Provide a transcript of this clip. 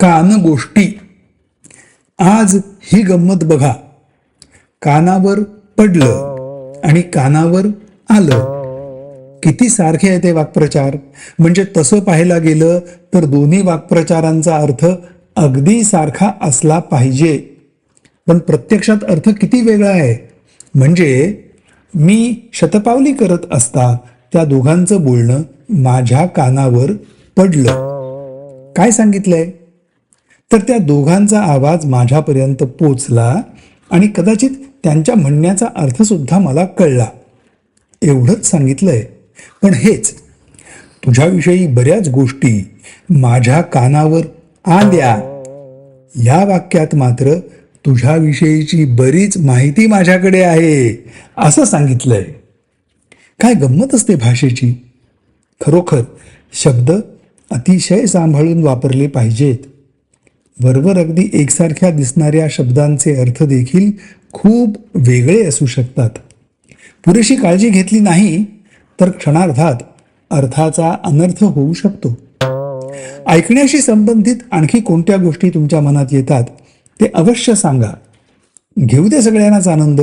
कान गोष्टी आज ही गंमत बघा. कानावर पडलं आणि कानावर आलं. किती सारखे आहे ते वाक्प्रचार. म्हणजे तसं पाहायला गेलं तर दोन्ही वाक्प्रचारांचा अर्थ अगदी सारखा असला पाहिजे. पण प्रत्यक्षात अर्थ किती वेगळा आहे? म्हणजे मी शतपावली करत असता त्या दोघांचं बोलणं माझ्या कानावर पडलं. काय सांगितलंय? तर त्या दोघांचा आवाज माझ्यापर्यंत पोचला आणि कदाचित त्यांच्या म्हणण्याचा अर्थ सुद्धा मला कळला. एवढंच सांगितलंय. पण हेच तुझ्याविषयी बऱ्याच गोष्टी माझ्या कानावर आल्या. या वाक्यात मात्र तुझ्याविषयीची बरीच माहिती माझ्याकडे आहे असं सांगितलंय. काय गंमत असते भाषेची? खरोखर शब्द अतिशय सांभाळून वापरले पाहिजेत. वरवर अगदी एकसारख्या दिसणाऱ्या शब्दांचे अर्थ देखील खूप वेगळे असू शकतात. पुरेशी काळजी घेतली नाही तर क्षणार्धात अर्थाचा अनर्थ होऊ शकतो. ऐकण्याशी संबंधित आणखी कोणत्या गोष्टी तुमच्या मनात येतात ते अवश्य सांगा. घेऊ दे सगळ्यांनाच आनंद.